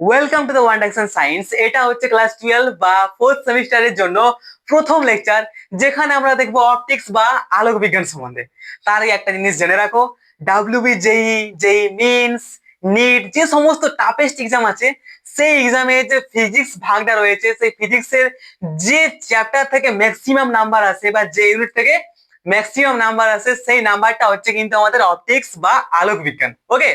Welcome to the one direction science এটা হচ্ছে class twelve বা ফোর্থ সেমিস্টারের জন্য প্রথম লেকচার যেখানে আমরা দেখব অপটিক্স বা আলোক বিজ্ঞান সম্বন্ধে। তার একটা জিনিস জেনে রাখো WB JEE JEE means NEET যে সমস্ত টাফেস্ট এক্সাম আছে, সেই এক্সামে যে ফিজিক্স ভাগটা রয়েছে, সেই ফিজিক্সের যে চ্যাপ্টার থেকে ম্যাক্সিমাম নাম্বার আসে বা যে ইউনিট থেকে ম্যাক্সিমাম নাম্বার আসে, সেই নাম্বারটা হচ্ছে কিন্তু আমাদের অপটিক্স বা আলোক বিজ্ঞান ওকে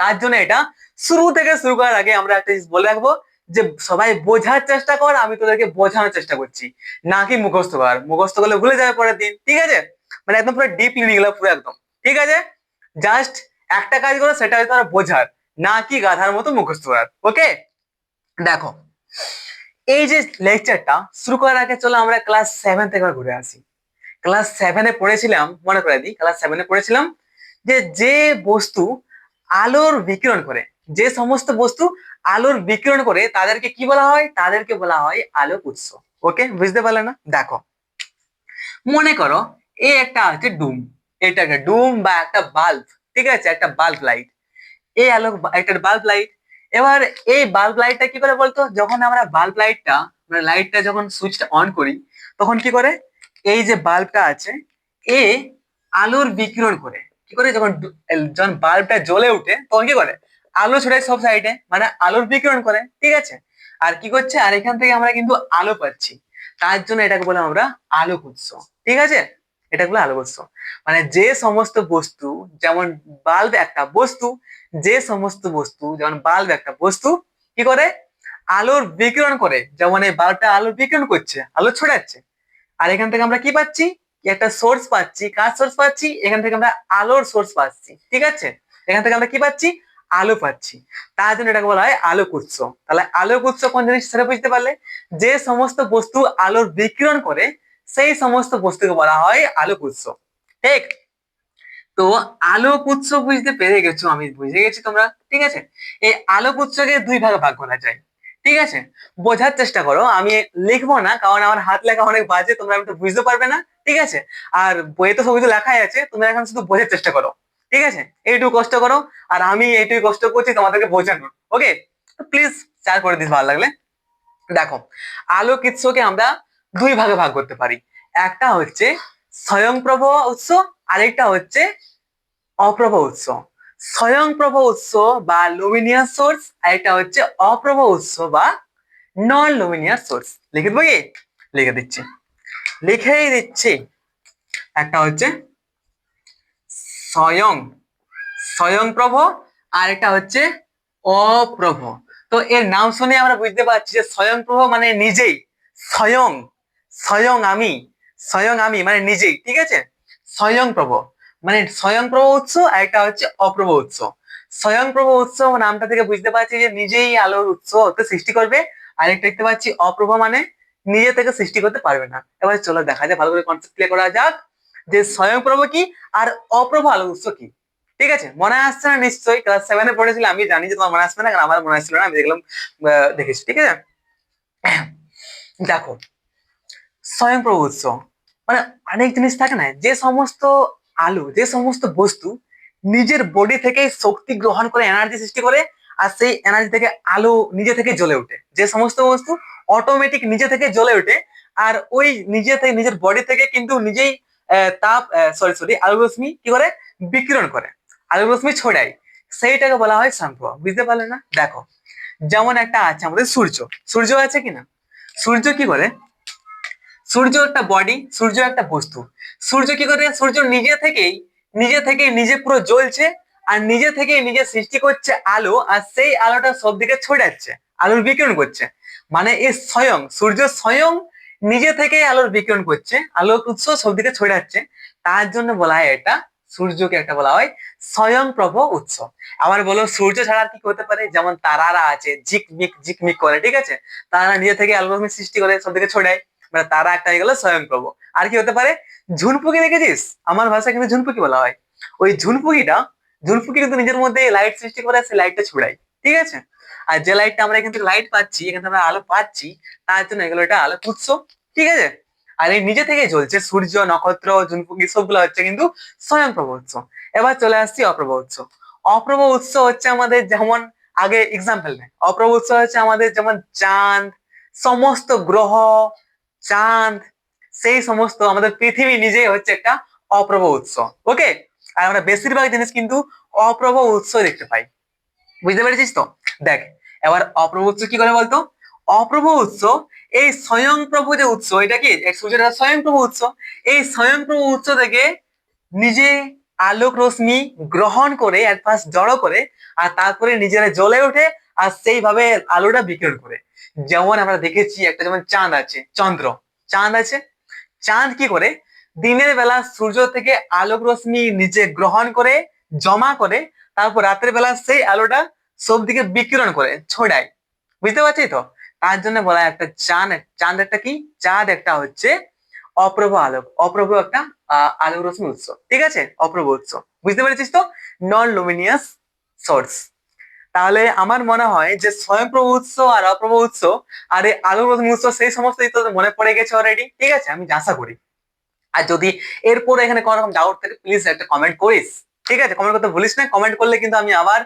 তার জন্য এটা শুরু থেকে শুরু করার আগে আমরা একটা জিনিস বলে রাখব যে সবাই বোঝার চেষ্টা কর, আমি তোদেরকে বোঝানোর চেষ্টা করছি। না কি মুখস্থ কর, মুখস্থ করলে ভুলে যাবে পরের দিন, ঠিক আছে? মানে একদম পুরো ডিপলি নিয়ে পুরো একদম, ঠিক আছে? জাস্ট একটা কাজ করো, সেটা হচ্ছে বোঝার। না কি গাধার মতো মুখস্থ করার ওকে দেখো, এই যে লেকচারটা শুরু করার আগে চলো আমরা ক্লাস সেভেন থেকে ঘুরে আসি। ক্লাস সেভেনে পড়েছিলাম, মনে করে দিই ক্লাস সেভেনে পড়েছিলাম যে যে বস্তু আলোর বিকিরণ করে যে সমস্ত বস্তু আলোর বিকিরণ করে তাদেরকে কি বলা হয়? তাদেরকে বলা হয় আলোক উৎস। ওকে বুঝতে পারলে না? দেখো। মনে করো এই একটা আছে ডুম। এটা একটা ডুম বা একটা বাল্ব। ঠিক আছে? একটা বাল্ব লাইট। এই আলোক একটা বাল্ব লাইট। এবার এই বাল্ব লাইটটা কি করে বলতো? যখন আমরা বাল্ব লাইটটা মানে লাইটটা যখন সুইচটা অন করি, তখন কি করে? এই যে বাল্বটা আছে, এ আলোর বিকিরণ করে। কি করে? যখন যখন বাল্বটা জ্বলে উঠে, তখন কি করে? আলো ছড়ায় সব সাইডে মানে আলোর বিকিরণ করে, ঠিক আছে? আর কি করছে? আর এখান থেকে আমরা কিন্তু আলো পাচ্ছি। তার জন্য এটাকে বলে আমরা আলোক উৎস ঠিক আছে? এটা বলে আলোক উৎস মানে যে সমস্ত বস্তু, যেমন বাল্ব একটা বস্তু, যে সমস্ত বস্তু, যেমন বাল্ব একটা বস্তু, কি করে? আলোর বিকিরণ করে। যেমন এই বাল্বটা আলোর বিকিরণ করছে, আলো ছড়াচ্ছে। আর এখান থেকে আমরা কি পাচ্ছি? একটা সোর্স পাচ্ছি। কার সোর্স পাচ্ছি? এখান থেকে আমরা আলোর সোর্স পাচ্ছি, ঠিক আছে? এখান থেকে আমরা কি পাচ্ছি? আলো পাচ্ছি। তার জন্য এটাকে বলা হয় আলোক উৎস তাহলে আলোক উৎস কোন জিনিস সেটা বুঝতে পারলে? যে সমস্ত বস্তু আলোর বিকিরণ করে, সেই সমস্ত বস্তুকে বলা হয় আলোক উৎস ঠিক? তো আলোক উৎস বুঝতে পেরে গেছো, আমি বুঝে গেছি তোমরা। ঠিক আছে? এই আলোক উৎসকে দুই ভাগে ভাগ করা যায়। ঠিক আছে? বোঝার চেষ্টা করো। আমি লিখব না, কারণ আমার হাত লেখা অনেক বাজে, তোমরা আমি তো বুঝতে পারবে না। ঠিক আছে? আর বইয়ে তো সবকিছু লেখাই আছে, তোমরা এখন শুধু বোঝার চেষ্টা করো। ঠিক আছে? এইটুকু কষ্ট করো আর আমি এইটুকু কষ্ট করছি, তোমাদেরকে বোঝানোর ওকে প্লিজ শেয়ার করে দিস ভালো লাগলে। দেখো আলোক উৎসকে আমরা দুই ভাগে ভাগ করতে পারি। একটা হচ্ছে স্বয়ংপ্রভ উৎস, আরেকটা হচ্ছে অপ্রভ উৎস। স্বয়ংপ্রভ উৎস বা লুমিনিয়াস সোর্স আরেকটা হচ্ছে অপ্রভ উৎস বা নন লুমিনিয়াস সোর্স লিখে দেবো লিখে দিচ্ছি। লিখেই দিচ্ছি। একটা হচ্ছে স্বয়ং। স্বয়ংপ্রভ আর একটা হচ্ছে অপ্রভ। তো এর নাম শুনে আমরা বুঝতে পারছি যে স্বয়ংপ্রভ মানে নিজেই। স্বয়ং স্বয়ং আমি স্বয়ং আমি মানে নিজেই, ঠিক আছে? স্বয়ংপ্রভ মানে স্বয়ংপ্রভ উৎস, আর একটা হচ্ছে অপ্রভ উৎস। স্বয়ংপ্রভ উৎস নামটা থেকে বুঝতে পারছি যে নিজেই আলোর উৎস হতে সৃষ্টি করবে। আর একটা দেখতে পাচ্ছি, অপ্রভ মানে নিজে থেকে সৃষ্টি করতে পারবে না। এবার চলো দেখা যায় ভালো করে কনসেপ্ট ক্লিয়ার করা যাক। যে স্বয়ংপ্রভ কি আর অপ্রভ আলোর উৎস কি? ঠিক আছে? মনে আসছে না? নিশ্চয়ই ক্লাস সেভেনে পড়েছিলাম আমি জানি যে তোমার মনে আসবে না, কারণ আমার মনে আসছিল না। আমি দেখলাম দেখেছি। ঠিক আছে? দেখো, স্বয়ংপ্রভ উৎস মানে অনেক জিনিস থাকে না? যে সমস্ত আলো, যে সমস্ত বস্তু নিজের বডি থেকে শক্তি গ্রহণ করে এনার্জি সৃষ্টি করে, আর সেই এনার্জি থেকে আলো নিজে থেকে জ্বলে ওঠে। যে সমস্ত বস্তু অটোমেটিক নিজে থেকে জ্বলে ওঠে, আর ওই নিজে থেকে, নিজের বডি থেকে কিন্তু নিজেই তাপ সরি সরি আলো রশ্মি কি করে? বিকিরণ করে। আলো রশ্মি ছড়ায়। সেইটাকে বলা হয় স্বয়ংপ্রভ বুঝতে পারলে না? দেখো, যেমন একটা আছে আমাদের সূর্য। সূর্য আছে কিনা? সূর্য কি করে? সূর্য একটা বডি সূর্য একটা বস্তু। সূর্য কি করে? সূর্য নিজে থেকেই, নিজে থেকে নিজে পুরো জ্বলছে আর নিজে থেকে নিজে সৃষ্টি করছে আলো আর সেই আলোটা সব দিকে ছড়াচ্ছে, আলোর বিকিরণ করছে। মানে এই স্বয়ং, সূর্য স্বয়ং নিজে থেকেই আলোর বিকিরণ করছে, আলোর উৎস সব দিকে ছড়াচ্ছে। তার জন্য বলা হয় এটা সূর্যকে একটা বলা হয় স্বয়ংপ্রভ উৎস। আবার বলো, সূর্য ছাড়া কি হতে পারে? যেমন তারারা আছে, ঝিকমিক ঝিকমিক করে, ঠিক আছে? তারা নিজে থেকে আলো সৃষ্টি করে সব দিকে ছড়ায়। মানে তারা একটা হয়ে গেল স্বয়ংপ্রভ। আর কি হতে পারে? ঝুনপুকি দেখেছিস? আমার ভাষায় কিন্তু ঝুনপুকি বলা হয়। ওই ঝুনপুকিটা ঝুনপুকি কিন্তু নিজের মধ্যে লাইট সৃষ্টি করে, সেই লাইটটা ছড়ায়, ঠিক আছে? আর যে লাইটটা আমরা এখান থেকে লাইট পাচ্ছি, এখান থেকে আমরা আলো পাচ্ছি, তার জন্য এগুলো এটা আলো উৎস ঠিক আছে? আর এই নিজে থেকে জ্বলছে সূর্য, নক্ষত্র সবগুলো হচ্ছে কিন্তু স্বয়ংপ্রভ উৎস। এবার চলে আসছি অপ্রভ উৎস। অপ্রভ উৎস হচ্ছে আমাদের যেমন আগে এক্সাম্পল নেই। অপ্রভ উৎস হচ্ছে আমাদের যেমন চাঁদ, সমস্ত গ্রহ, চাঁদ, সেই সমস্ত আমাদের পৃথিবী নিজেই হচ্ছে একটা অপ্রভ উৎস ওকে আর আমরা বেশিরভাগ জিনিস কিন্তু অপ্রভ উৎস দেখতে পাই। বুঝতে পেরেছিস তো? দেখ এবার অপ্রভ উৎস কি করে বলতো? অপ্রভ উৎস, এই স্বয়ংপ্রভু যে উৎস, এটা কি? একটা স্বয়ংপ্রভু উৎস। এই স্বয়ংপ্রভু উৎস থেকে নিজে আলোক রশ্মি গ্রহণ করে পাশ জড়ো করে, আর তারপরে নিজেরা জ্বলে ওঠে, আর সেইভাবে আলোটা বিকিরণ করে। যেমন আমরা দেখেছি, একটা যেমন চাঁদ আছে, চন্দ্র। চাঁদ আছে। চাঁদ কি করে? দিনের বেলা সূর্য থেকে আলোক রশ্মি নিজে গ্রহণ করে, জমা করে, তারপর রাতের বেলা সেই আলোটা সব দিকে বিকিরণ করে, ছড়ায়। বুঝতে পারছি তো? তার জন্য বলা একটা চাঁদ চাঁদ একটা কি? চাঁদ একটা হচ্ছে অপ্রভ আলোক। অপ্রভ একটা আলোক রশ্মি উৎস। ঠিক আছে? অপ্রভ উৎস। বুঝতে পেরেছিস তো? নন লুমিনিয়াস সোর্স তাহলে আমার মনে হয় যে স্বয়ংপ্রভ উৎস আর অপ্রভ উৎস আর এই আলোক রশ্মি উৎস সেই সমস্ত মনে পড়ে গেছে অলরেডি ঠিক আছে? আমি আশা করি। আর যদি এরপরে এখানে কোনো রকম ডাউট থাকে প্লিজ একটা কমেন্ট করিস। ঠিক আছে কমেন্ট করতে ভুলিস না কমেন্ট করলে কিন্তু আমি আবার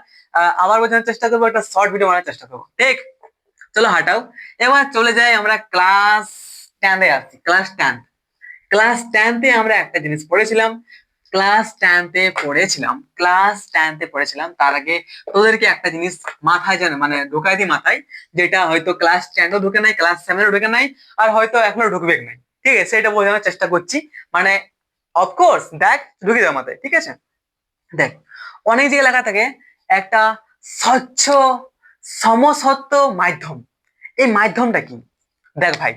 আবার বোঝানোর চেষ্টা করব, একটা শর্ট ভিডিও বানানোর চেষ্টা করব, ঠিক? চলো হাঁটাও। এবার চলে যাই আমরা ক্লাস টেনে আসছি ক্লাস টেন ক্লাস টেনতে আমরা একটা জিনিস পড়েছিলাম ক্লাস টেনতে পড়েছিলাম ক্লাস টেনতে পড়েছিলাম, তার আগে তোদেরকে একটা জিনিস মাথায় জানে মানে ঢোকাই দিই মাথায়, যেটা হয়তো ক্লাস টেনও ঢুকে নাই ক্লাস সেভেনও ঢুকে নাই, আর হয়তো এখনও ঢুকবে নাই, ঠিক আছে? সেটা বোঝানোর চেষ্টা করছি মানে অফকোর্স দেখ ঢুকে যাও মাথায়, ঠিক আছে? দেখ, অনেক জায়গায় লেখা থাকে, একটা স্বচ্ছ, সমসত্ব মাধ্যম। এই মাধ্যমটা কি? দেখ ভাই,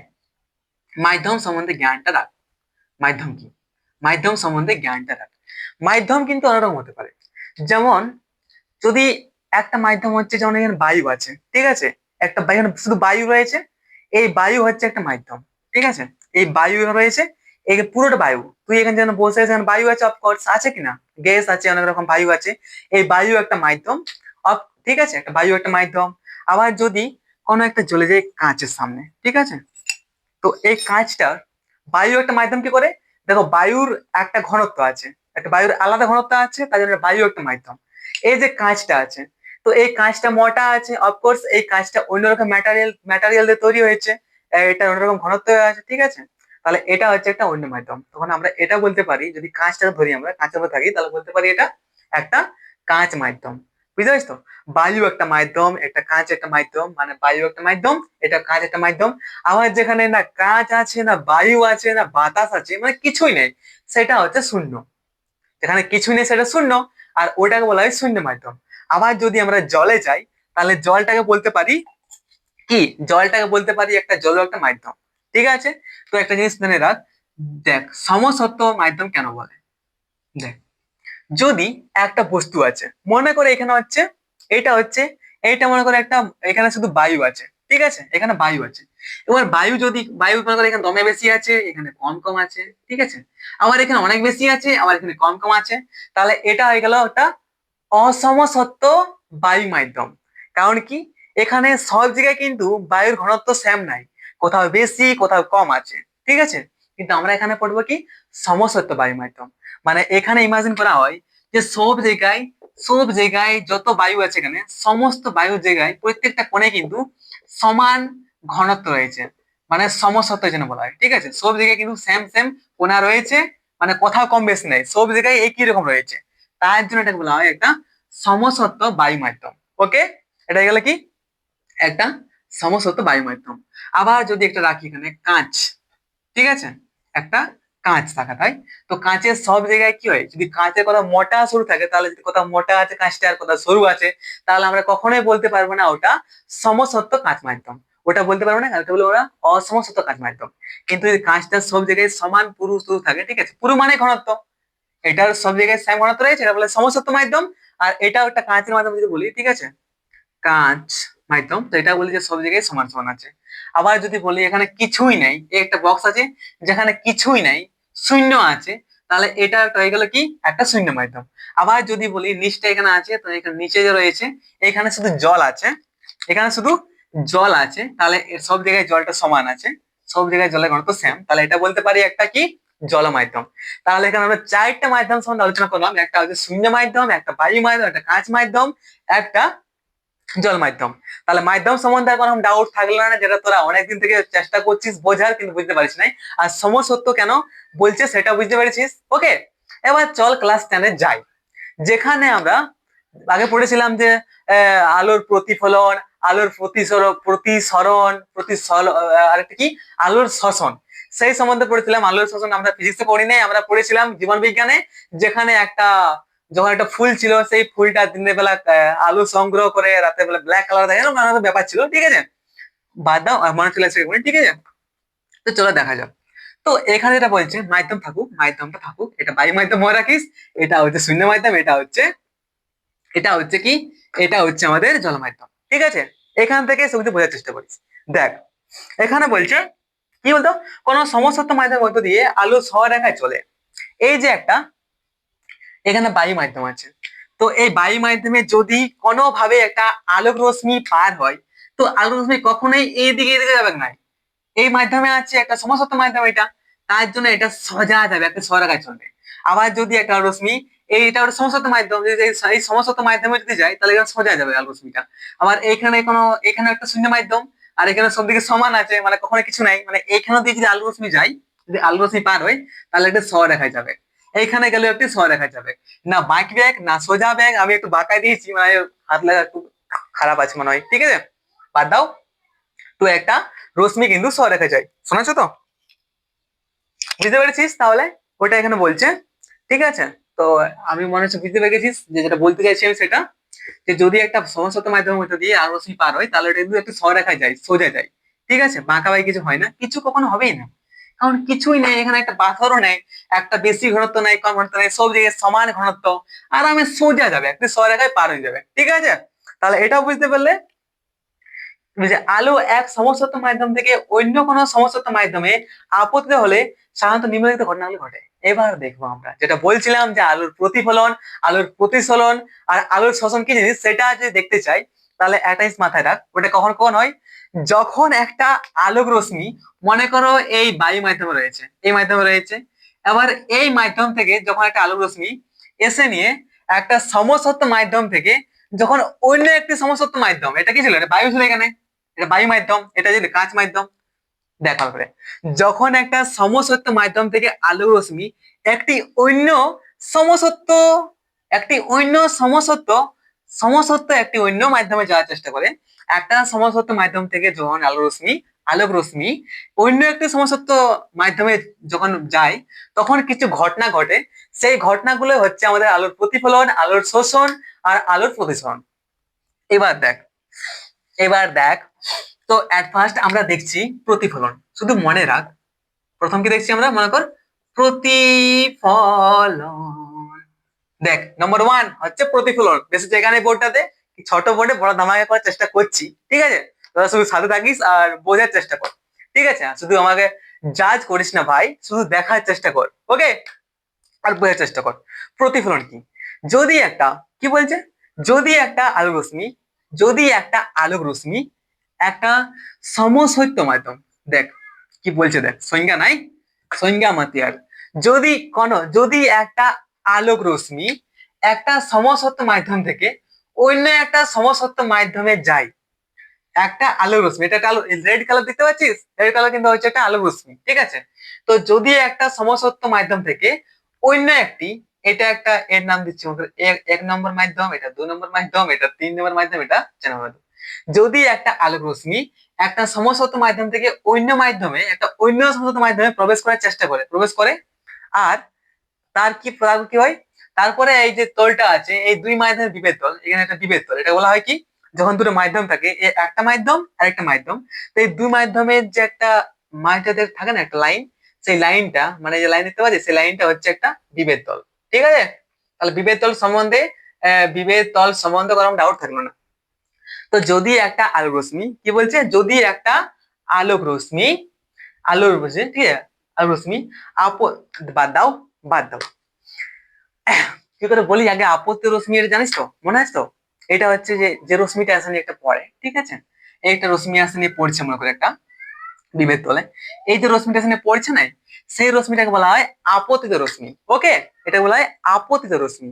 মাধ্যম সম্বন্ধে জ্ঞানটা রাখ। মাধ্যম কি? মাধ্যম সম্বন্ধে জ্ঞানটা রাখ। মাধ্যম কিন্তু অন্যরকম হতে পারে। যেমন, যদি একটা মাধ্যম হচ্ছে যেমন এখানে বায়ু আছে, ঠিক আছে? একটা বায়ু শুধু বায়ু রয়েছে, এই বায়ু হচ্ছে একটা মাধ্যম, ঠিক আছে? এই বায়ু রয়েছে এই পুরোটা বায়ু, তুই এখানে যেন বসে আছিস বায়ু আছে অফকোর্স আছে কিনা? গ্যাস আছে, অনেক রকম বায়ু আছে। এই বায়ু একটা মাধ্যম অফ ঠিক আছে? একটা বায়ু একটা মাধ্যম। আবার যদি কোনো একটা জ্বলে যায় কাঁচের সামনে, ঠিক আছে? তো এই কাঁচটার বায়ু একটা মাধ্যম কি করে? দেখো, বায়ুর একটা ঘনত্ব আছে। একটা বায়ুর আলাদা ঘনত্ব আছে, তার জন্য বায়ু একটা মাধ্যম। এই যে কাঁচটা আছে, তো এই কাঁচটা মোটা আছে অফকোর্স এই কাঁচটা অন্যরকম ম্যাটারিয়াল ম্যাটারিয়াল দিয়ে তৈরি হয়েছে। এটা অন্যরকম ঘনত্ব আছে, ঠিক আছে? তাহলে এটা হচ্ছে একটা অন্য মাধ্যম। তখন আমরা এটা বলতে পারি, যদি কাঁচটা ধরি আমরা, কাঁচের উপর থাকি, তাহলে বলতে পারি এটা একটা কাঁচ মাধ্যম। বুঝতে পারছিস তো বায়ু একটা মাধ্যম, একটা কাঁচ একটা মাধ্যম মানে বায়ু একটা মাধ্যম, এটা কাঁচ একটা মাধ্যম। আবার যেখানে না কাঁচ আছে, না বায়ু আছে, না বাতাস আছে মানে কিছুই নেই, সেটা হচ্ছে শূন্য। যেখানে কিছুই নেই, সেটা শূন্য, আর ওটাকে বলা হয় শূন্য মাধ্যম। আবার যদি আমরা জলে যাই, তাহলে জলটাকে বলতে পারি কি? জলটাকে বলতে পারি একটা জল একটা মাধ্যম। ঠিক আছে? তো একটা জিনিস জেনে রাখ। দেখ সমসত্ব মাধ্যম কেন বলে? দেখ, যদি একটা বস্তু আছে, মনে করে এখানে হচ্ছে, এটা হচ্ছে এটা মনে করে একটা, এখানে শুধু বায়ু আছে, ঠিক আছে? এখানে বায়ু আছে। এবার বায়ু যদি, বায়ু মনে করে এখানে দমে বেশি আছে, এখানে কম কম আছে, ঠিক আছে? আবার এখানে অনেক বেশি আছে, আবার এখানে কম কম আছে, তাহলে এটা হয়ে গেল একটা অসমসত্ব বায়ু মাধ্যম। কারণ কি? এখানে সব জায়গায় কিন্তু বায়ুর ঘনত্ব সেম নাই। কোথাও বেশি, কোথাও কম আছে, ঠিক আছে? কিন্তু আমরা এখানে পড়ব কি? সমসত্ব বায়ু মাধ্যম মানে এখানে ইমাজিন করা হয় যে সব জায়গায় সব জায়গায় যত বায়ু আছে এখানে, সমস্ত বায়ুর জায়গায় প্রত্যেকটা কোণে কিন্তু সমান ঘনত্ব রয়েছে। মানে সমসত্ব যেন বলা হয়, ঠিক আছে? সব জায়গায় কিন্তু সেম সেম কোণা রয়েছে মানে কোথাও কম বেশি নাই, সব জায়গায় একই রকম রয়েছে। তার জন্য এটাকে বলা হয় একটা সমসত্ব বায়ু মাধ্যম ওকে এটা গেল কি? একটা সমসত্ব বায়ু মাধ্যম আবার যদি একটা রাখি এখানে কাঁচ, ঠিক আছে? একটা কাঁচ থাকা, তাই? তো কাঁচের সব জায়গায় কি হয়? যদি কাঁচের কথা মোটা সরু থাকে, তাহলে যদি কোথাও মোটা আছে, কাঁচটা আর কোথাও সরু আছে, তাহলে আমরা কখনোই বলতে পারব না ওটা সমসত্ব কাঁচ মাধ্যম। ওটা বলতে পারব না ওটা বলে ওরা অসমসত্ব কাঁচ মাধ্যম। কিন্তু যদি কাঁচটা সব জায়গায় সমান পুরু সরু থাকে, ঠিক আছে? পুরু মানে ঘনত্ব। এটার সব জায়গায় সেম ঘনত্ব রয়েছে, এটা বলে সমসত্ব মাধ্যম। আর এটা একটা কাঁচের মাধ্যম যদি বলি, ঠিক আছে? কাঁচ মাধ্যম তো এটা বলি যে সব জায়গায় সমান সমান আছে। আবার যদি বলি এখানে কিছুই নেই, এই একটা বক্স আছে যেখানে কিছুই নাই, শূন্য আছে, তাহলে এটা একটা হয়ে গেল কি? একটা শূন্য মাধ্যম। আবার যদি বলি নিচটা এখানে আছে, তো এখানে নিচে যে রয়েছে, এখানে শুধু জল আছে, এখানে শুধু জল আছে, তাহলে সব জায়গায় জলটা সমান আছে, সব জায়গায় জলের ঘনত্ব সেম তাহলে এটা বলতে পারি একটা কি? জল মাধ্যম। তাহলে এখানে আমরা চারটা মাধ্যম সম্বন্ধে আলোচনা করলাম, একটা হচ্ছে শূন্য মাধ্যম, একটা বায়ু মাধ্যম, একটা কাঁচ মাধ্যম, একটা জল মাধ্যম। তাহলে মাধ্যম সম্বন্ধে কোনো ডাউট থাকল না, যেটা তোরা অনেকদিন থেকে চেষ্টা করছিস বোঝার, কিন্তু বুঝতে পারিস নাই। আর সমসত্ব কেন বলছে সেটা বুঝতে পেরেছিস? ওকে এবার চল ক্লাস টেনে যাই। যেখানে আমরা আগে পড়েছিলাম যে আলোর প্রতিফলন, আলোর প্রতিসরণ প্রতিসরণ, প্রতিসল আরেকটা কি? আলোর শ্বসন। সেই সম্বন্ধে পড়েছিলাম। আলোর শ্বসন আমরা ফিজিক্সে পড়ি নাই, আমরা পড়েছিলাম জীবন বিজ্ঞানে, যেখানে একটা যখন একটা ফুল ছিল, সেই ফুলটা দিনের বেলা আলো সংগ্রহ করে রাতের বেলা ব্ল্যাক কালার থাকে এরকম নানা ব্যাপার ছিল, ঠিক আছে? বাদ দাও মনে চলে আসছে ঠিক আছে? তো চলো দেখা যাক। তো এখানে যেটা বলছে, মাধ্যম থাকুক, মাধ্যমটা থাকুক, এটা বায়ু মাধ্যম মনে রাখিস, এটা হচ্ছে শূন্য মাধ্যম, এটা হচ্ছে এটা হচ্ছে কি? এটা হচ্ছে আমাদের জল মাধ্যম, ঠিক আছে? এখান থেকে সবকিছু বোঝার চেষ্টা করিস। দেখ, এখানে বলছে, কি বলতো? কোন সমসত্ব মাধ্যমের মধ্য দিয়ে আলো সরেখায় চলে। এই যে একটা এখানে বায়ু মাধ্যম আছে। তো এই বায়ু মাধ্যমে যদি কোনোভাবে একটা আলোক রশ্মি পার হয়, তো আলোক রশ্মি কখনোই এই দিকে এদিকে যাবে না। এই মাধ্যমে আছে একটা সমসত্ব মাধ্যম এটা, তার জন্য এটা সোজা যাবে, একটা সরেখায় চলবে। আবার যদি একটা রশ্মি, এইটা একটা সমসত্ব মাধ্যম এই সমসত্ব মাধ্যমে যদি যায়, তাহলে এখানে সোজা যাবে আলো রশ্মিটা। আবার এইখানে কোনো, এখানে একটা শূন্য মাধ্যম, আর এখানে সব দিকে সমান আছে মানে কখনো কিছু নাই মানে এইখানে দিয়ে যদি আলো রশ্মি যায়, যদি আলো রশ্মি পার হয়, তাহলে একটা স দেখা যাবে। এইখানে গেলে একটি স দেখা যাবে। না বাঁক ব্যাগ না সোজা ব্যাগ আমি একটু বাঁকায় দিয়েছি মানে হাত লাগা একটু খারাপ আছে মনে হয়। ঠিক আছে? বাদ দাও। তো একটা রশ্মি কিন্তু স রেখা যায়। শোনাছো তো? বুঝতে পেরেছিস তাহলে? ওটা এখানে বলছে। ঠিক আছে? তো আমি মনে হচ্ছে বুঝতে পেরেছিস যে যেটা বলতে চাইছি আমি সেটা। যে যদি একটা সমস্ত মাধ্যমের মধ্যে দিয়ে আর রশ্মি পার হয়, তাহলে এটা কিন্তু একটু স রেখায় যায়, সোজা যায়। ঠিক আছে? বাঁকা বাই কিছু হয় না। কিছু কখনো হবেই না। কারণ কিছুই নেই, এখানে একটা পাথরও নেই, একটা বেশি ঘনত্ব নেই কম ঘনত্ব নেই সব জায়গায় সমান ঘনত্ব আরামে সোজা যাবে, একটু রেখায় পার হয়ে যাবে, ঠিক আছে? তাহলে এটাও বুঝতে পারলে যে আলো এক সমসত্ব মাধ্যম থেকে অন্য কোনো সমসত্ব মাধ্যমে আপতিত হলে সাধারণত নিম্নলিখিত ঘটনাগুলি ঘটে। এবার দেখব আমরা, যেটা বলছিলাম যে আলোর প্রতিফলন, আলোর প্রতিসলন আর আলোর শোষণ কি জিনিস, সেটা যদি দেখতে চাই, তাহলে একটা জিনিস মাথায় রাখ, ওটা কখন কখন হয়? যখন একটা আলোক রশ্মি, মনে করো এই বায়ু মাধ্যমে রয়েছে, এই মাধ্যমে রয়েছে, এবার এই মাধ্যম থেকে যখন একটা আলোক রশ্মি এসে নিয়ে একটা সমসত্ব মাধ্যম থেকে যখন অন্য একটি সমসত্ব মাধ্যম, এটা কি ছিল? এটা বায়ু ছিল এখানে। এটা বায়ু মাধ্যম, এটা ছিল কাঁচ মাধ্যম। দেখা করে যখন একটা সমসত্ব মাধ্যম থেকে আলোক রশ্মি একটি অন্য সমসত্ব, একটি অন্য সমসত্ব সমসত্ব একটি অন্য মাধ্যমে যাওয়ার চেষ্টা করে একটা সমসত্ব মাধ্যম থেকে যখন আলো রশ্মি আলোক রশ্মি অন্য একটি সমসত্ব মাধ্যমে যখন যায়, তখন কিছু ঘটনা ঘটে। সেই ঘটনাগুলো হচ্ছে আমাদের আলোর প্রতিফলন, আলোর শোষণ আর আলোর প্রতিসরণ। এবার দেখ এবার দেখ। তো অ্যাট ফার্স্ট আমরা দেখছি প্রতিফলন। শুধু মনে রাখ। প্রথম কি দেখছি আমরা? মনে কর, প্রতিফলন। দেখ নম্বর ওয়ান হচ্ছে প্রতিফলন। বেশি যেখানে বোর্ডটাতে ছোট বোর্ডে বড় ধামাকা করার চেষ্টা করছি ঠিক আছে? তোরা শুধু সাথে থাকিস আর বোঝার চেষ্টা কর ঠিক আছে? শুধু আমাকে জাজ করিস না ভাই শুধু দেখার চেষ্টা কর ওকে আর বোঝার চেষ্টা কর। প্রতিফলন কি? যদি একটা কি বলছে? যদি একটা আলোক রশ্মি যদি একটা আলোক রশ্মি একটা সমসত্য মাধ্যম দেখ কি বলছে দেখ সংজ্ঞা নাই? সংজ্ঞা মাতিয়ার। যদি কোন যদি একটা আলোক রশ্মি একটা সমসত্ব মাধ্যম থেকে অন্য একটা সমসত্ব মাধ্যমে যায় একটা আলো রশ্মি এটা একটা আলো রেড কালার দেখতে পাচ্ছিস? রেড কালার কিন্তু হচ্ছে একটা আলো রশ্মি ঠিক আছে? তো যদি একটা সমসত্ব মাধ্যম থেকে অন্য একটি, এটা একটা এর নাম দিচ্ছি এক- নম্বর মাধ্যম, এটা দু নম্বর মাধ্যম, এটা তিন নম্বর মাধ্যম, এটা চার নম্বর মাধ্যম। যদি একটা আলোক রশ্মি একটা সমসত্ব মাধ্যম থেকে অন্য মাধ্যমে, একটা অন্য সমসত্ব মাধ্যমে প্রবেশ করার চেষ্টা করে, প্রবেশ করে, আর তার কি তারপর কি হয়? তারপরে এই যে তলটা আছে, এই দুই মাধ্যমের বিভেদ তল, এখানে একটা বিভেদ তল, এটা বলা হয় কি? যখন দুটো মাধ্যম থাকে একটা মাধ্যম আর একটা মাধ্যম। তো এই দুই মাধ্যমের যে একটা মাধ্যমের থাকে না একটা লাইন সেই লাইনটা মানে যে লাইন দেখতে পাচ্ছি সেই লাইনটা হচ্ছে একটা বিভেদ তল। ঠিক আছে? তাহলে বিভেদ তল সম্বন্ধে বিভেদ তল সম্বন্ধে কোনো ডাউট থাকল না। তো যদি একটা আলোক রশ্মি, কি বলছে? যদি একটা আলোক রশ্মি আলোক রশ্মি, ঠিক আছে? আলোক রশ্মি, আপ, বাদ দাও বাদ দাও। কি করে বলি? আগে আপত্তি রশ্মি এটা জানিস তো? মনে আছে তো? এটা হচ্ছে যে যে রশ্মিটা আসেনি একটা পড়ে, ঠিক আছে? একটা রশ্মি আসেনি পড়ছে মনে করে একটা বিভেদ তলে এই যে রশ্মিটা আসেনি পড়ছে না, সেই রশ্মিটাকে বলা হয় আপতিত রশ্মি ওকে এটা বলা হয় আপতিত রশ্মি।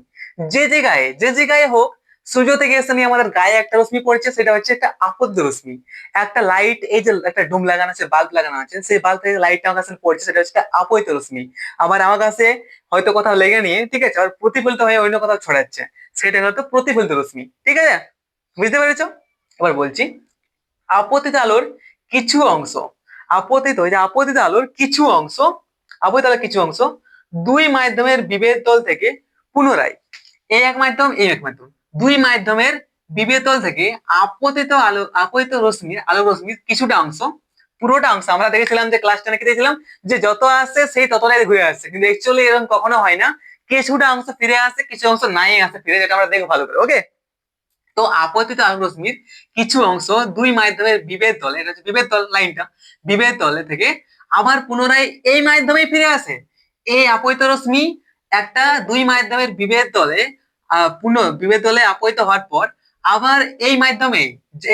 যে জায়গায় যে জায়গায় হোক সূর্য থেকে এসে নিয়ে আমাদের গায়ে একটা রশ্মি পড়ছে, সেটা হচ্ছে একটা আপদ্য রশ্মি। একটা লাইট এই যে একটা ডুম লাগানো আছে বাল্ব লাগানো আছে, সেই বাল্ব থেকে লাইটটা আমার কাছে পড়ছে, সেটা হচ্ছে আপৈত রশ্মি। আবার আমার কাছে হয়তো কোথাও লেগে নিয়ে ঠিক আছে আর প্রতিফলিত হয়ে অন্য কোথাও ছড়াচ্ছে, সেটা হলো প্রতিফলিত রশ্মি, ঠিক আছে? বুঝতে পেরেছ? এবার বলছি, আপতিত আলোর কিছু অংশ, আপতিত যে আপতিত আলোর কিছু অংশ, আপতিত আলোর কিছু অংশ, দুই মাধ্যমের বিভেদ তল থেকে পুনরায় এই এক মাধ্যম এই এক মাধ্যম। দুই মাধ্যমের বিভেদ তল থেকে আপতিত আলো, আপতিত রশ্মির, আলো রশ্মির কিছুটা অংশ, পুরোটা অংশ আমরা দেখেছিলাম যে ক্লাস টেনে দেখেছিলাম যে যত আসছে সেই ততটাই ঘুরে আসছে। কিন্তু অ্যাকচুয়ালি এরকম কখনো হয় না। কিছুটা অংশ ফিরে আসে, কিছু অংশ নাই আসে ফিরে, যেটা আমরা দেখব ভালো করে ওকে তো আপতিত আলো রশ্মির কিছু অংশ দুই মাধ্যমের বিভেদ তলে এটা হচ্ছে বিভেদ তল লাইনটা, বিভেদ তলে থেকে আবার পুনরায় এই মাধ্যমে ফিরে আসে। এই আপতিত রশ্মি একটা দুই মাধ্যমের বিভেদ আহ পুনঃ বিভেদ তলে আপতিত হওয়ার পর আবার এই মাধ্যমে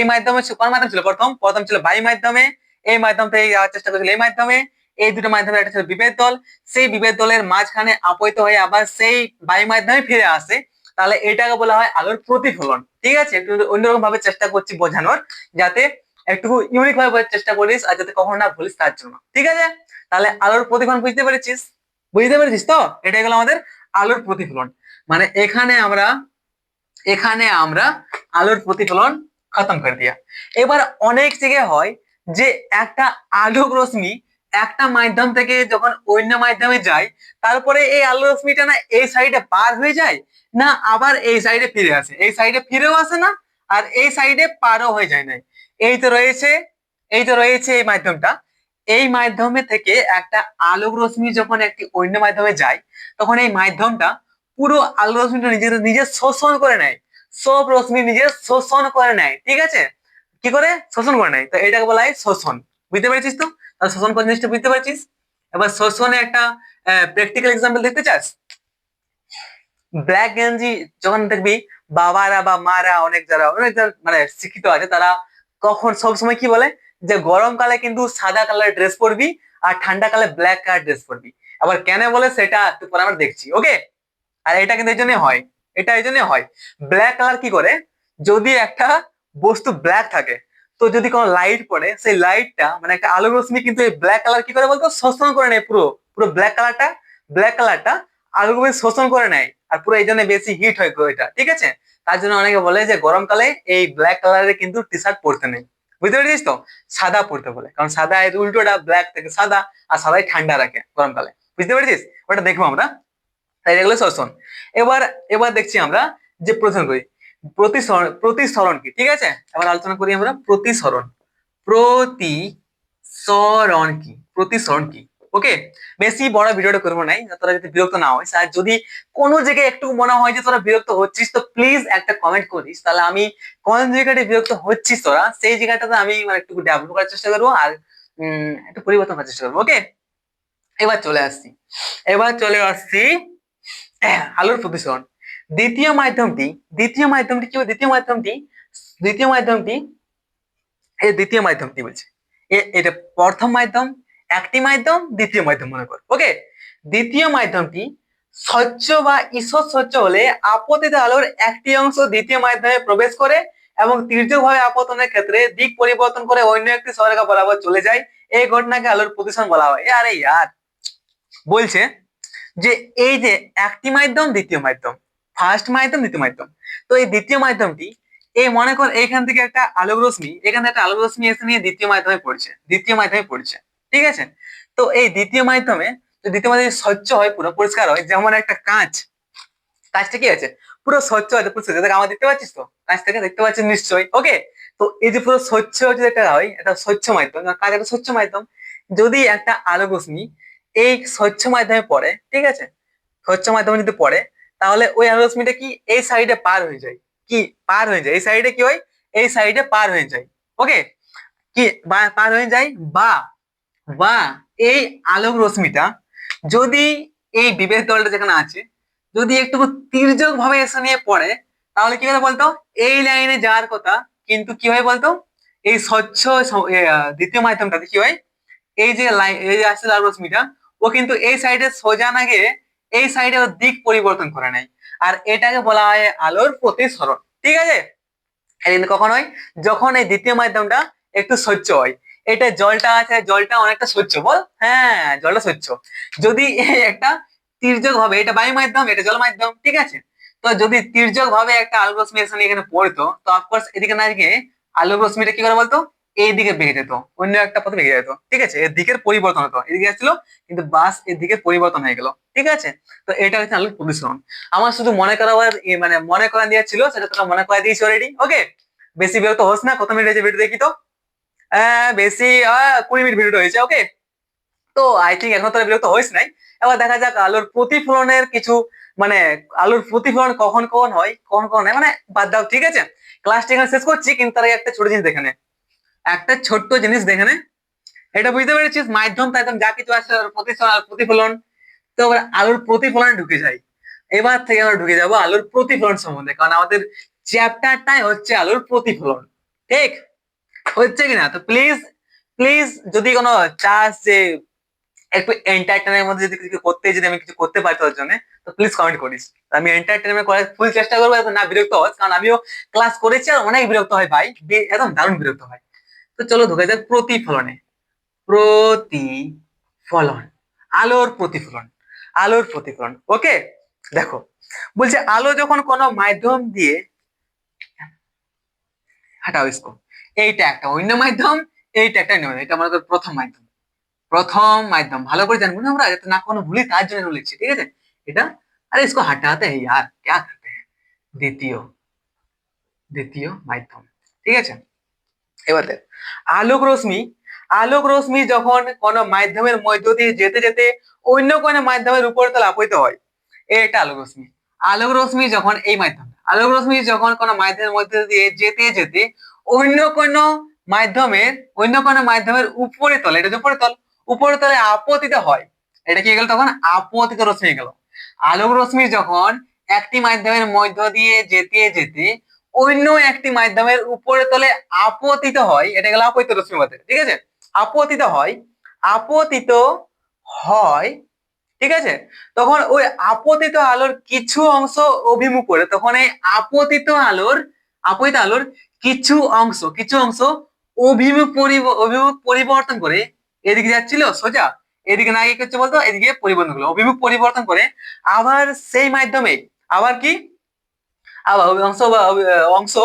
এই মাধ্যমে কোন মাধ্যম ছিল? প্রথম প্রথম ছিল বাই মাধ্যমে, এই মাধ্যম থেকে যাওয়ার চেষ্টা করেছিল এই মাধ্যমে, এই দুটো মাধ্যমে একটা ছিল বিভেদ তল সেই বিভেদ দলের মাঝখানে আপতিত হয়ে আবার সেই বাই মাধ্যমে ফিরে আসে। তাহলে এটাকে বলা হয় আলোর প্রতিফলন। ঠিক আছে? একটু অন্যরকম ভাবে চেষ্টা করছি বোঝানোর, যাতে একটু ইউনিক ভাবে চেষ্টা করিস আর যাতে কখনো না ভুলিস তার জন্য। ঠিক আছে? তাহলে আলোর প্রতিফলন বুঝতে পেরেছিস? বুঝতে পেরেছিস তো? এটাই গেল আমাদের আলোর প্রতিফলন। মানে এখানে আমরা এখানে আমরা আলোর প্রতিফলন খতম করে দিয়া। এবার অনেক জায়গায় হয় যে একটা আলোক রশ্মি একটা মাধ্যম থেকে যখন অন্য মাধ্যমে যায়, তারপরে এই আলো রশ্মিটা না এই সাইডে পার হয়ে যায় না আবার এই সাইডে ফিরে আসে? এই সাইডে ফিরেও আসে না আর এই সাইডে পারও হয়ে যায় না এই তো রয়েছে, এই তো রয়েছে এই মাধ্যমটা। এই মাধ্যমে থেকে একটা আলোক রশ্মি যখন একটি অন্য মাধ্যমে যায়, তখন এই মাধ্যমটা পুরো আলো রশ্মিটা নিজের নিজে শোষণ করে নেয়। সব রশ্মি নিজে শোষণ করে নেয়, ঠিক আছে? কি করে? শোষণ করে নেয়। তো এটাকে বলা হয় শোষণ। বুঝতে পেরেছিস তো? শোষণ কোন জিনিসটা বুঝতে পারছিস? এবার শোষণে একটা প্র্যাকটিক্যাল এক্সাম্পল দেখতে চাস? ব্ল্যাক গেঞ্জি যখন দেখবি, বাবারা বা মারা অনেক যারা অনেক যারা মানে শিক্ষিত আছে, তারা কখন, সব সময় কি বলে? যে গরমকালে কিন্তু সাদা কালার ড্রেস পরবি আর ঠান্ডাকালে ব্ল্যাক কালার ড্রেস পরবি। আবার কেন বলে? সেটা পরে আমরা দেখছি ওকে আর এটা কিন্তু এই জন্য হয়, এটা এই জন্য হয়। ব্ল্যাক কালার কি করে? যদি একটা বস্তু ব্ল্যাক থাকে, তো যদি কোনো লাইট পড়ে, সেই লাইটটা মানে একটা আলো রশ্মি কিন্তু এই ব্ল্যাক কালার কি করে বলতো? শোষণ করে নেয় পুরো পুরো ব্ল্যাক কালারটা ব্ল্যাক কালারটা আলো রশ্মি শোষণ করে নেয় আর পুরো এই জন্য বেশি হিট হয় এটা, ঠিক আছে? তার জন্য অনেকে বলে যে গরমকালে এই ব্ল্যাক কালারের কিন্তু টি শার্ট পরতে নেই। বুঝতে পেরেছিস তো? সাদা পরতে বলে, কারণ সাদা উল্টোটা ব্ল্যাক থেকে সাদা আর সাদাই ঠান্ডা রাখে গরমকালে। বুঝতে পেরেছিস? ওটা দেখব আমরা। তাই এগুলো শোষণ এবার এবার দেখছি আমরা যে প্রথম করি। প্রতিসরণ প্রতিসরণ কি? ঠিক আছে? এবার আলোচনা করি আমরা প্রতিসরণ। প্রতিসরণ কি? প্রতিসরণ কি? ওকে বেশি বড় ভিডিওটা করব নাই তোরা যদি বিরক্ত না হয় আর যদি কোনো জায়গায় একটু মনে হয় যে তোরা বিরক্ত হচ্ছিস, তো প্লিজ একটা কমেন্ট করিস। তাহলে আমি কোন জায়গাটা বিরক্ত হচ্ছিস তোরা, সেই জায়গাটাতে আমি মানে একটু ডেভেলপ করার চেষ্টা করব আর একটু পরিবর্তন করার চেষ্টা করব। ওকে এবার চলে আসছি। এবার চলে আসছি আলোর প্রতিসরণ দ্বিতীয় মাধ্যমটি দ্বিতীয় মাধ্যমটি কি? দ্বিতীয় মাধ্যমটি দ্বিতীয় মাধ্যমটি এই দ্বিতীয় মাধ্যমটি বলছে। এটা প্রথম মাধ্যম, একটি মাধ্যম, দ্বিতীয় মাধ্যম মনে কর। ওকে? দ্বিতীয় মাধ্যমটি, স্বচ্ছ বা ঈষৎ স্বচ্ছ হলে আপতিত আলোর একটি অংশ দ্বিতীয় মাধ্যমে প্রবেশ করে এবং তীর্যকভাবে আপতনের ক্ষেত্রে দিক পরিবর্তন করে অন্য একটি সরেখা বরাবর চলে যায়। এই ঘটনাকে আলোর প্রতিসরণ বলা হয়। আরে, ইয়ার। বলছে যে এই যে একটি মাধ্যম, দ্বিতীয় মাধ্যম ফার্স্ট মাধ্যম, দ্বিতীয় মাধ্যম, তো এই দ্বিতীয় মাধ্যমটি, এই মনে কর এইখান থেকে একটা আলোক রশ্মি এখান একটা আলোক রশ্মি এসে নিয়ে দ্বিতীয় মাধ্যমে পড়ছে, দ্বিতীয় মাধ্যমে পড়ছে, ঠিক আছে? তো এই দ্বিতীয় মাধ্যমে দ্বিতীয় মাধ্যমে স্বচ্ছ হয়, পুরো পরিষ্কার হয়, যেমন একটা কাঁচ, কাঁচটা কি আছে পুরো স্বচ্ছ আছে পরিষ্কার দেখ আমার দেখতে পাচ্ছিস তো? কাঁচ থেকে দেখতে পাচ্ছিস নিশ্চয়ই ওকে তো এই যে পুরো স্বচ্ছ হচ্ছে একটা হয়, এটা স্বচ্ছ মাধ্যম কাঁচ একটা স্বচ্ছ মাধ্যম, যদি একটা আলোক রশ্মি এই স্বচ্ছ মাধ্যমে পড়ে, ঠিক আছে? স্বচ্ছ মাধ্যমে যদি পড়ে, তাহলে ওই রশ্মিটা কি? এই সাইডে পার হয়ে যায়। কি? পার হয়ে যায়। এই সাইডে কি হয়? এই সাইডে পার হয়ে যায়। ওকে কি? পার হয়ে যায়? বা বা, এই আলোক রশ্মিটা যদি এই বিবেক দলটা যেখানে আছে, যদি একটু তির্যক ভাবে এসে নিয়ে পড়ে, তাহলে কি হবে বলতো? এই লাইনে যাওয়ার কথা, কিন্তু কি হয় বলতো? এই স্বচ্ছ দ্বিতীয় মাধ্যমটাতে কি হয়? এই যে লাইন এই যে আসছে আলোক রশ্মিটা ও কিন্তু এই সাইডে সোজা না গিয়ে এই সাইডে ও দিক পরিবর্তন করে নেয়। আর এটাকে বলা হয় আলোর প্রতিসরণ। ঠিক আছে? কখন হয় যখন এই দ্বিতীয় মাধ্যমটা একটু স্বচ্ছ হয়, এটা জলটা আছে, জলটা অনেকটা স্বচ্ছ, বল? হ্যাঁ জলটা স্বচ্ছ। যদি একটা তির্যক ভাবে, এটা বায়ু মাধ্যম, এটা জল মাধ্যম, ঠিক আছে? তো যদি তির্যক ভাবে একটা আলোক রশ্মি এখানে পড়তো, তো অফকোর্স এদিকে না গিয়ে আলোক রশ্মিটা কি করে বলতো? এই দিকে বেঁকে যেত অন্য একটা পথে বেঁকে যেত ঠিক আছে? এর দিকের পরিবর্তন হতো এদিকে আসছিল কিন্তু বাসের দিকে পরিবর্তন হয়ে গেল ঠিক আছে? তো এটা হচ্ছে আলোক প্রদূষণ। আমার শুধু মনে এ মানে মনে করা দেওয়া ছিল সেটা তোরা মনে করা দিয়েছি অলরেডি ওকে বেশি বিরক্ত হোস না কত মিনিট হয়েছে ভিডিও দেখি তো। আহ, বেশি আহ, কুড়ি মিনিট ভিডিও হয়েছে ওকে তো আই থিঙ্ক এখন তোরা বিরক্ত হইস নাই। এবার দেখা যাক আলোর প্রতিফলনের কিছু মানে আলোর প্রতিফলন কখন কখন হয় কখন কখন হয় মানে বাদ দাও ঠিক আছে? ক্লাসটা এখানে শেষ করছি কিন্তু তার একটা ছোট জিনিস দেখে নে। একটা ছোট্ট জিনিস দেখে নে। এটা বুঝতে পেরেছিস? মাধ্যম একদম যা কিছু আছে প্রতিফলন প্রতিফলন। তো আলোর প্রতিফলনে ঢুকে যাই। এবার থেকে আমরা ঢুকে যাব আলোর প্রতিফলন সম্বন্ধে, কারণ আমাদের চ্যাপ্টারটাই হচ্ছে আলোর প্রতিফলন। ঠিক? হচ্ছে কিনা? তো প্লিজ প্লিজ যদি কোনো চাস যে একটু এন্টারটেনের মধ্যে যদি কিছু করতে, যদি আমি কিছু করতে পারি তোর জন্য, তো প্লিজ কমেন্ট করিস। আমি এন্টারটেনমেন্ট করার ফুল চেষ্টা করব না বিরক্ত হস, কারণ আমিও ক্লাস করেছি আর অনেক বিরক্ত হয় ভাই। একদম দারুণ বিরক্ত হয়। তো চলো ঢুকে যাক প্রতিফলনে। প্রতিফলন। আলোর প্রতিফলন। আলোর প্রতিফলন। ওকে দেখো, বলছে আলো যখন কোনো মাধ্যম দিয়ে হাঁটাও স্কোপ। এইটা একটা অন্য মাধ্যম, এইটা একটা নিয়ম। এটা আমাদের প্রথম মাধ্যম। প্রথম মাধ্যম। ভালো করে জানব না আমরা না কোনো ভুলি তার জন্য লিখছি ঠিক আছে? এটা, আরে ইসকো হাঁটা হাতে আর ক্যা করতে দ্বিতীয়। দ্বিতীয় মাধ্যম। ঠিক আছে? এবার দেখ আলোক রশ্মি আলোক রশ্মি যখন কোনো মাধ্যমের মধ্য দিয়ে যেতে যেতে অন্য কোনো মাধ্যমের উপর তলা আপতিত হয়, এটা আলোক রশ্মি। আলোক রশ্মি যখন এই মাধ্যম, আলোক রশ্মি যখন কোনো মাধ্যমের মধ্যে দিয়ে যেতে যেতে অন্য কোনো মাধ্যমের, অন্য কোনো মাধ্যমের উপরে তলে, এটা উপরে তল, উপরে তলে আপতিত হয়, এটা কি গেল তখন? আপতিত রশ্মি গেল। আলোক রশ্মি যখন একটি মাধ্যমের মধ্য দিয়ে যেতে যেতে অন্য একটি মাধ্যমের উপরে তলে আপতিত হয়, এটা গেল আপতিত রশ্মি বলতে ঠিক আছে? আপতিত হয় আপতিত হয়, ঠিক আছে? তখন ওই আপতিত আলোর কিছু অংশ অভিমুখ করে, তখন এই আপতিত আলোর আপতিত আলোর কিছু অংশ কিছু অংশ অভিমুখ অভিমুখ পরিবর্তন করে এদিকে যাচ্ছিল, সোজা। এদিকে না গিয়ে হচ্ছে বলতো? এদিকে পরিবর্তন করল। অভিমুখ পরিবর্তন করে আবার সেই মাধ্যমে, আবার কি? অংশ অংশ,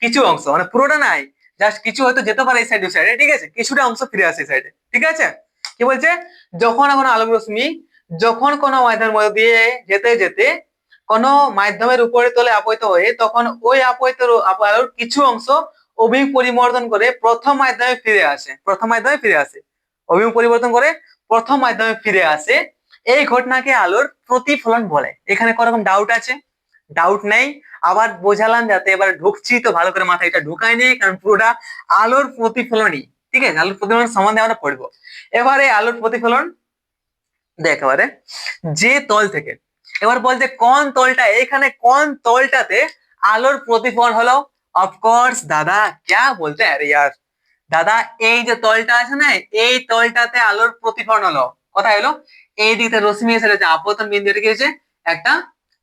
কিছু অংশ মানে পুরোটা নাই। জাস্ট কিছু হয়তো যেতে পারে এই সাইড সাইডে ঠিক আছে? কিছুটা অংশ ফিরে আসে সাইডে ঠিক আছে? কি বলছে? যখন এখন আলোক রশ্মি, যখন কোনো মাধ্যমের মধ্যে দিয়ে যেতে যেতে কোনো মাধ্যমের উপরে তলে আপতিত হয়ে, তখন ওই আপতিত র- আপ- আলোর কিছু অংশ অভিমুখ পরিবর্তন করে প্রথম মাধ্যমে ফিরে আসে, প্রথম মাধ্যমে ফিরে আসে। অভিমুখ পরিবর্তন করে প্রথম মাধ্যমে ফিরে আসে, এই ঘটনাকে আলোর প্রতিফলন বলে। এখানে কোনো রকম ডাউট আছে? ডাউট নেই। আবার বোঝালাম যাতে এবার ঢুকছি তো ভালো করে মাথায় এটা ঢুকাই নেই কারণ পুরোটা আলোর প্রতিফলনই। ঠিক আছে? আলোর প্রতিফলন সম্বন্ধে আমরা পড়ব। এবারে আলোর প্রতিফলন দেখ এবারে। যে তল থেকে, এবার বলছে কোন তলটা, এখানে কোন তলটাতে আলোর প্রতিফলন হলো? অফকোর্স দাদা ক্যা বলতে আরে ইয়ার। দাদা, এই যে তলটা আছে না, এই তলটাতে আলোর প্রতিফলন হলো। কোথায় হলো? এই দিকতে রশ্মি এসে রয়েছে, আপতন বিন্দু এটা কি হচ্ছে একটা,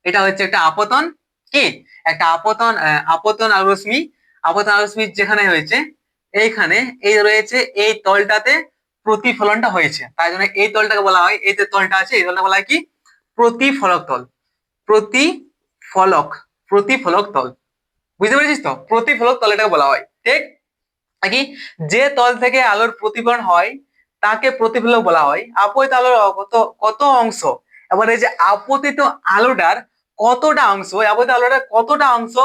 এটা হচ্ছে একটা আপতন কি? একটা আপতন আপতন আলো রশ্মি আপতন আলো রশ্মি যেখানে হয়েছে, এইখানে, এই রয়েছে, এই তলটাতে প্রতিফলনটা হয়েছে। তাই জন্য এই তলটাকে বলা হয়, এই যে তলটা আছে, এই তলটা বলা হয় কি? প্রতিফলক তল। প্রতিফলক প্রতিফলক তল। বুঝতে পেরেছিস তো? প্রতিফলক তল এটাকে বলা হয়। ঠিক? নাকি যে তল থেকে আলোর প্রতিফলন হয়, তাকে প্রতিফলক বলা হয়। আপতিত আলোর কত কত অংশ? এবার এই যে আপতিত আলোটার কতটা অংশ এই আপতিত আলোটার কতটা অংশ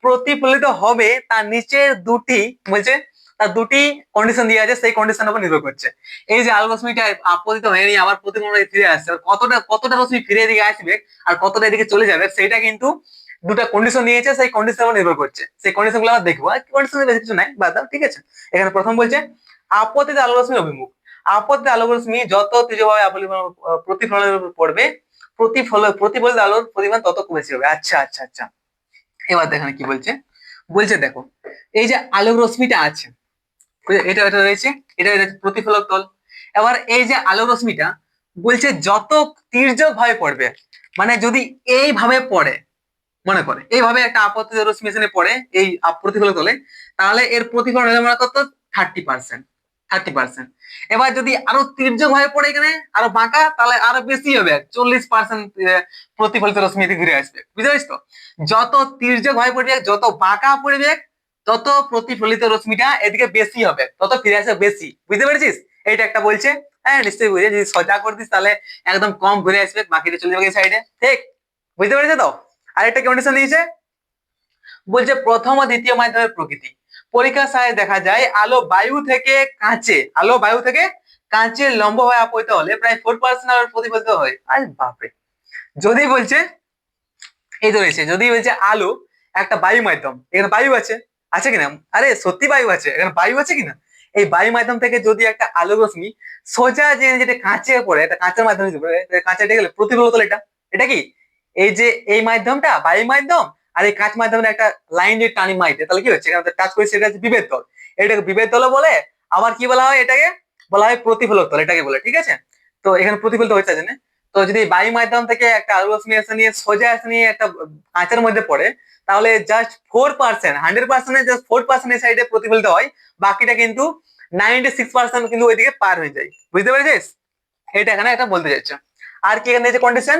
প্রতিফলিত হবে, তার নিচের দুটি, বলছে, তার দুটি কন্ডিশন দিয়ে আছে, সেই কন্ডিশনের উপর নির্ভর করছে। এই যে আলো রশ্মিটা আপতিত হয়ে নিয়ে আবার প্রতিফলন ফিরে আসছে। কতটা কতটা রশ্মি ফিরে এদিকে আসবে আর কতটা এদিকে চলে যাবে সেটা কিন্তু দুটা কন্ডিশন নিয়েছে, সেই কন্ডিশনের উপর নির্ভর করছে। সেই কন্ডিশনগুলো আবার দেখব। আর কন্ডিশন বেশি কিছু নাই, বাদ দাও, ঠিক আছে? এখানে প্রথম বলছে আপতিত আলো রশ্মি অভিমুখ। আপতিত আলো রশ্মি যত আপলি- প্রতিফলনের উপর পড়বে প্রতিফল প্রতিফলিত আলোর পরিমাণ তত বেশি হবে আচ্ছা আচ্ছা আচ্ছা। এবার দেখেন কি বলছে। বলছে দেখো, এই যে আলোক রশ্মিটা আছে এটা এটা রয়েছে, এটা প্রতিফলক তল। এবার এই যে আলোক রশ্মিটা বলছে যত তির্যক ভাবে পড়বে মানে যদি এইভাবে পড়ে, মনে করে, এইভাবে একটা আপত্তি রশ্মি এখানে পড়ে এই প্রতিফলক তলে, তাহলে এর প্রতিফলন মনে কত থার্টি পার্সেন্ট থার্টি পার্সেন্ট। এবার যদি আরও তির্যক ভাবে পড়ে এখানে, আরও বাঁকা, তাহলে আরও বেশি হবে। চল্লিশ পার্সেন্ট প্রতিফলিত রশ্মি এদিকে ঘুরে আসবে। বুঝতে পারিস তো? যত তির্যক ভাবে পড়বে, যত বাঁকা পড়বে, তত প্রতিফলিত রশ্মিটা এদিকে বেশি হবে, তত ফিরে আসবে বেশি। বুঝতে পেরেছিস? এইটা একটা বলছে। হ্যাঁ নিশ্চয়ই বুঝে যদি সজা করে দিস তাহলে একদম কম ঘুরে আসবে, বাকিটা চলে যাবে সাইডে ঠিক? বুঝতে পেরেছ তো? আরেকটা কন্ডিশন দিয়েছে। বলছে প্রথম ও দ্বিতীয় মাধ্যমের প্রকৃতি। পরীক্ষার দেখা যায়, আলো বায়ু থেকে কাঁচে, আলো বায়ু থেকে কাঁচে লম্ব হয়ে আপতিত হলে প্রায় ফোর পার্সেন্ট আলো প্রতিফলিত হয়। আরে বাপরে! যদি বলছে, এই তো রয়েছে, যদি বলছে আলো একটা বায়ু মাধ্যম, এখানে বায়ু আছে আছে কিনা? আরে সত্যি বায়ু আছে, এখানে বায়ু আছে কিনা? এই বায়ু মাধ্যম থেকে যদি একটা আলো রশ্মি সোজা যে যেটা কাঁচে পড়ে, একটা কাঁচের মাধ্যমে কাঁচে গেলে প্রতিফলিত এটা। এটা কি? এই যে এই মাধ্যমটা, বায়ু মাধ্যম আর এই কাঁচ মাধ্যমের একটা লাইন যদি টানি মাইতে, তাহলে কি হচ্ছে? এখানে টাচ করে, সেটা হচ্ছে বিভেদ তল এটাকে বিভেদ তল বলে, আবার কি বলা হয় এটাকে? বলা হয় প্রতিফলক তল এটাকে বলে, ঠিক আছে? তো এখানে প্রতিফলিত হচ্ছে জন্য তো যদি বায়ু মাধ্যম থেকে একটা আলু রশ্মি এসে নিয়ে, সোজা এসে নিয়ে একটা কাঁচের মধ্যে পড়ে, তাহলে just four percent hundred percent just four percent এই সাইডে প্রতিফলিত হয়, বাকিটা কিন্তু নাইনটি সিক্স পার্সেন্ট কিন্তু ওইদিকে পার হয়ে যায়। বুঝতে পেরেছিস? এটা এখানে একটা বলতে চাইছে। আর কি এখানে যে কন্ডিশন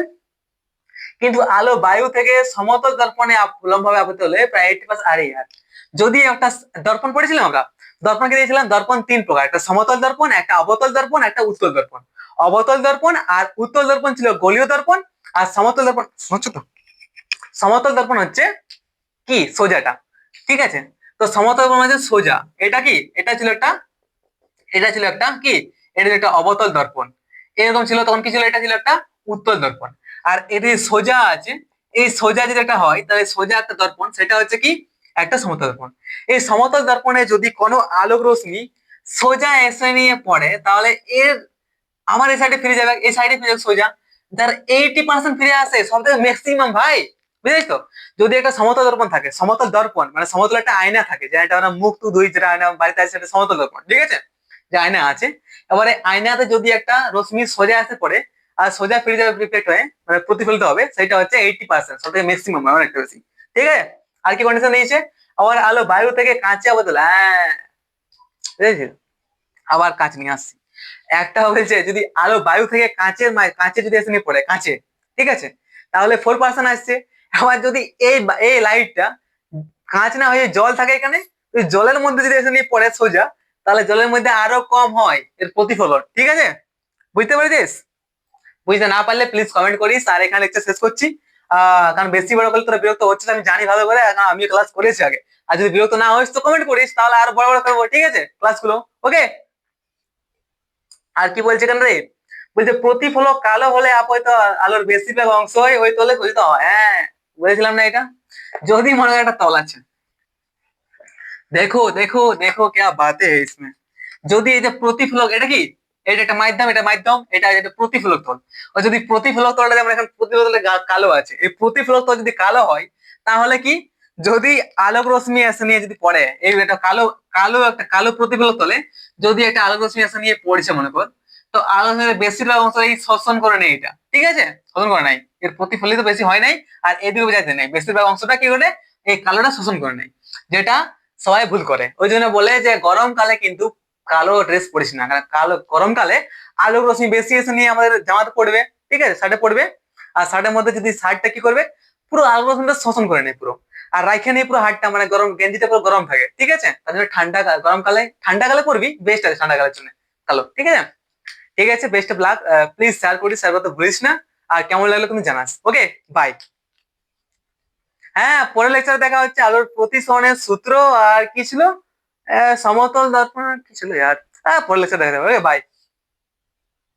কিন্তু আলো বায়ু থেকে সমতল দর্পণে লম্বভাবে আপতিত হলে প্রায় এইটি পার্সেন্ট আরে ইয়ার যদি একটা দর্পণ পড়েছিলাম আমরা, দর্পণকে দিয়েছিলাম দর্পণ তিন প্রকার, একটা সমতল দর্পণ, একটা অবতল দর্পণ, একটা উত্তল দর্পণ। অবতল দর্পণ আর উত্তল দর্পণ ছিল গলীয় দর্পণ আর সমতল দর্পণ সমতল দর্পণ হচ্ছে কি? সোজাটা। ঠিক আছে? তো সমতল দর্পণ হচ্ছে সোজা। এটা কি? এটা ছিল একটা এটা ছিল একটা কি? এটা ছিল একটা অবতল দর্পণ। এরকম ছিল, তখন কি ছিল? এটা ছিল একটা উত্তল দর্পণ। আর এদের সোজা আছে, এই সোজা একটা হয়, তাহলে সোজা একটা দর্পণ, সেটা হচ্ছে কি? একটা সমতল দর্পণ। এই সমতল দর্পণে যদি কোনো আলোক রশ্মি সোজা এসে নিয়ে পড়ে, তাহলে এর আমার এই সাইডে ফিরে যাবে, এই সাইডে ফিরে যাবে সোজা। যার এইটি পার্সেন্ট ফিরে আসে, সব থেকে ম্যাক্সিমাম ভাই। বুঝলি তো? যদি একটা সমতল দর্পণ থাকে, সমতল দর্পণ মানে সমতল একটা আয়না থাকে, যে যেটা আমরা মুখ দুই, যেটা আয়না বাড়িতে আছে, সেটা সমতল দর্পণ, ঠিক আছে? যে আয়না আছে। এবারে আয়নাতে যদি একটা রশ্মি সোজা আসে পড়ে আর সোজা ফিরে যাবে রিফ্লেক্ট হয়ে মানে প্রতিফলিত হবে, সেটা হচ্ছে এইটি পার্সেন্ট সব ম্যাক্সিমাম আমার একটা বেশি। ঠিক আছে? আর কি কন্ডিশন দিয়েছে? আবার আলো বায়ু থেকে কাঁচে বদল হ্যাঁ। আবার কাঁচ নিয়ে আসছি। একটা বলছে, যদি আলো বায়ু থেকে কাঁচের কাঁচে যদি এসে নিয়ে পড়ে, কাঁচে, ঠিক আছে? তাহলে ফোর পার্সেন্ট আসছে। আবার যদি এই এই লাইটটা কাঁচ না হয়ে জল থাকে এখানে জলের মধ্যে যদি এসে নিয়ে পড়ে সোজা, তাহলে জলের মধ্যে আরও কম হয় এর প্রতিফলন, ঠিক আছে? বুঝতে পেরেছিস? বুঝতে না পারলে প্লিজ কমেন্ট করিস আর এখানে লেকচার শেষ করছি। কারণ বেশি বড় করলে তোরা বিরক্ত হচ্ছে আমি জানি ভালো করে আমি ক্লাস করেছি আগে। আর যদি বিরক্ত না হইস তো কমেন্ট করিস, তাহলে আর বড় বড় করব, ঠিক আছে? ক্লাসগুলো ওকে আর কি বলছে কেন রে? বলছে, প্রতিফলক কালো হলে আপ হয়তো আলোর বেশিরভাগ অংশই ওই তলে খোঁজ হ্যাঁ। বলেছিলাম না এটা? যদি মনে হয় একটা তল আছে। দেখো দেখো দেখো, কে বাতে যদি এই যে প্রতিফলক, এটা কি? এটা একটা মাধ্যম, এটা মাধ্যম, এটা এটা প্রতিফলক তল। যদি প্রতিফলক তলটা যেমন এখন প্রতিফলক তলে কালো আছে, এই প্রতিফলক তল যদি কালো হয়, তাহলে কি? যদি আলোক রশ্মি এসে নিয়ে যদি পড়ে, এই একটা কালো কালো একটা কালো প্রতিফলক তলে যদি একটা আলোক রশ্মি এসে নিয়ে পড়ছে, মনে কর, তো আলোক বেশিরভাগ অংশ এই শোষণ করে নেই এটা, ঠিক আছে? শোষণ করে নাই। এর প্রতিফলিত বেশি হয় নাই, আর এদিকে বোঝাতে নেই। বেশিরভাগ অংশটা কি করে? এই কালোটা শোষণ করে নেই, যেটা সবাই ভুল করে। ওই জন্য বলে যে গরমকালে কিন্তু কালো ড্রেস পরিস না, কারণ কালো, গরমকালে আলোক রশ্মি বেশি এসে নিয়ে আমাদের জামাতে পড়বে, ঠিক আছে? শার্টে পড়বে, আর শার্টের মধ্যে যদি শার্টটা কি করবে? পুরো আলোক রশ্মিটা শোষণ করে নেয় পুরো, আর রাইখে নিয়ে পুরো হাটটা মানে গরম গেঞ্জিটা পুরো গরম থাকে, ঠিক আছে? তার জন্য ঠান্ডা কাল- গরমকালে ঠান্ডাকালে পড়বি বেস্ট আছে ঠান্ডা ঠান্ডাকালের জন্য, কালো, ঠিক আছে? ঠিক আছে best of luck please share করিস শেয়ার করতে ভুলিস না, আর কেমন লাগল তুমি জানাস ওকে বাই হ্যাঁ পরের লেকচারে দেখা হচ্ছে আলোর প্রতিসরণের সূত্র, আর কি ছিল? সমতল দর্পণ কি ছিল ইয়ার হ্যাঁ পড়লে দেখা যাবে বাই